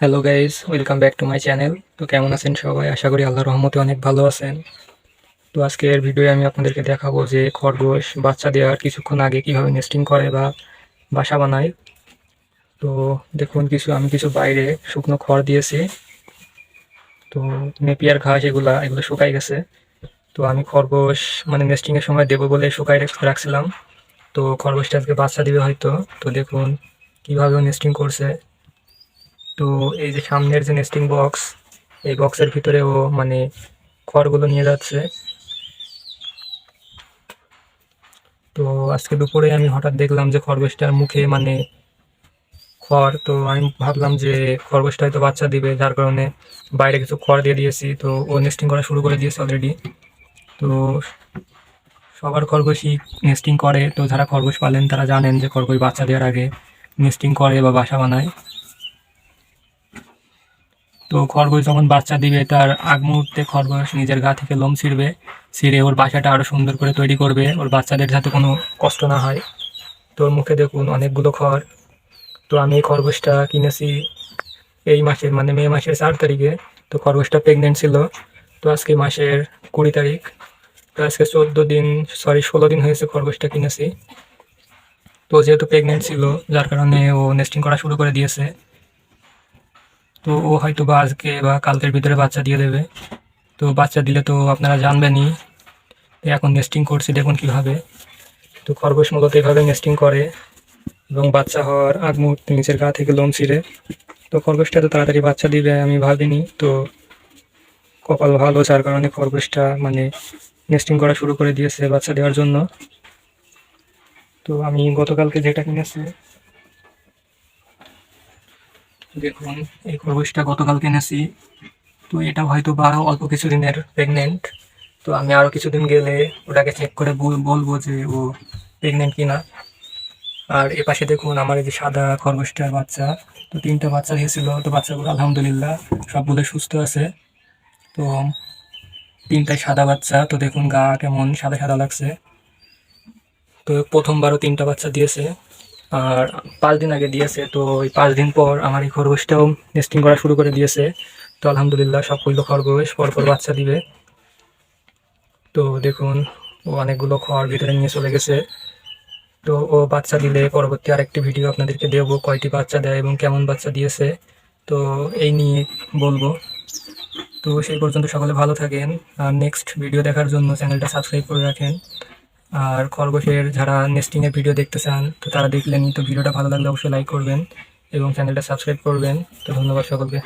Hello guys welcome back to my channel তো কেমন আছেন সবাই? আশা করি আল্লাহর রহমতে অনেক ভালো আছেন। তো আজকের ভিডিওয়ে আমি আপনাদেরকে দেখাবো যে খরগোশ বাচ্চা দেওয়ার কিছুক্ষণ আগে কীভাবে নেস্টিং করে বা বাসা বানায়। তো দেখুন, কিছু আমি কিছু বাইরে শুকনো খড় দিয়েছি। তো নেপিয়ার ঘাস এগুলা, এগুলো শুকাই গেছে। তো আমি খরগোশ মানে নেস্টিংয়ের সময় দেবো বলে শুকাই রাখছিলাম। তো খরগোশটা আজকে বাচ্চা দিবে হয়তো। তো দেখুন, কীভাবে নেস্টিং করছে। তো এই যে সামনের যে নেস্টিং বক্স এই বক্সের ভিতরে ও মানে খড়গুলো নিয়ে যাচ্ছে। তো আজকে দুপুরে আমি হঠাৎ দেখলাম যে খরগোশটার মুখে মানে খড়, তো আমি ভাবলাম যে খরগোশটা হয়তো বাচ্চা দিবে, যার কারণে বাইরে কিছু খড় দিয়ে দিয়েছি। তো ও নেস্টিং করা শুরু করে দিয়েছে অলরেডি তো সবার খরগোশই নেস্টিং করে। তো যারা খরগোশ পালেন তারা জানেন যে খরগোশ বাচ্চা দেওয়ার আগে নেস্টিং করে বা বাসা বানায়। তো খরগোশ যখন বাচ্চা দিবে, তার আগ মুহূর্তে খরগোশ নিজের গা থেকে লোম ছিঁড়বে, ছিঁড়ে ওর বাসাটা আরও সুন্দর করে তৈরি করবে, ওর বাচ্চাদের যাতে কোনো কষ্ট না হয়। তোর মুখে দেখুন অনেকগুলো খড়। তো আমি এই খরগোশটা কিনেছি এই মাসের মানে মে মাসের চার তারিখে। তো খরগোশটা প্রেগনেন্ট ছিল। তো আজকে মাসের কুড়ি তারিখ। তো আজকে চোদ্দ দিন সরি ষোলো দিন হয়েছে খরগোশটা কিনেছি। তো যেহেতু প্রেগনেন্ট ছিল, যার কারণে ও নেস্টিং করা শুরু করে দিয়েছে। তো ও হয়তো বা আজকে বা কালকের ভিতরে বাচ্চা দিয়ে দেবে। তো বাচ্চা দিলে তো আপনারা জানবেনই। এখন নেস্টিং করছি, দেখুন কীভাবে। তো খরগোশ মূলত এভাবে নেস্টিং করে এবং বাচ্চা হওয়ার আগ মুহূর্তে নিচের গা থেকে লোম ছিঁড়ে। তো খরগোশটা তো তাড়াতাড়ি বাচ্চা দিবে, আমি ভাবিনি। তো কপাল ভালো, যার কারণে খরগোশটা মানে নেস্টিং করা শুরু করে দিয়েছে বাচ্চা দেওয়ার জন্য। তো আমি গতকালকে যেটা কিনেছি দেখুন, এই খরগোশটা গতকাল কিনেছি তো এটা হয়তো বা অল্প কিছুদিনের প্রেগনেন্ট তো আমি আরও কিছুদিন গেলে ওটাকে চেক করে বলব যে ও প্রেগনেন্ট কিনা। আর এ পাশে দেখুন, আমার এই যে সাদা খরগোশটার বাচ্চা। তো তিনটা বাচ্চা দিয়েছিল তো বাচ্চাগুলো আলহামদুলিল্লাহ সবগুলো সুস্থ আছে। তো তিনটাই সাদা বাচ্চা। তো দেখুন গা কেমন সাদা সাদা লাগছে। তো প্রথমবারও তিনটা বাচ্চা দিয়েছে। আর পাঁচ দিন আগে দিয়েছে, তো ওই পাঁচ দিন পর আমার এই খরগোশটাও নেস্টিং করা শুরু করে দিয়েছে। তো আলহামদুলিল্লাহ সবগুলো খরগোশ, পরপর বাচ্চা দিবে। তো দেখুন, ও অনেকগুলো খড় ভিতরে নিয়ে চলে গেছে। তো ও বাচ্চা দিলে পরবর্তী আরেকটি ভিডিও আপনাদেরকে দেবো, কয়টি বাচ্চা দেয় এবং কেমন বাচ্চা দিয়েছে। তো এই নিয়ে বলব। তো সেই পর্যন্ত সকলে ভালো থাকেন। আর নেক্সট ভিডিও দেখার জন্য চ্যানেলটা সাবস্ক্রাইব করে রাখেন। আর খরগোশের যারা নেস্টিংয়ের ভিডিও দেখতে চান, তো তারা দেখলেন, তো ভিডিওটা ভালো লাগলে অবশ্যই লাইক করবেন এবং চ্যানেলটা সাবস্ক্রাইব করবেন। তো ধন্যবাদ সকলকে।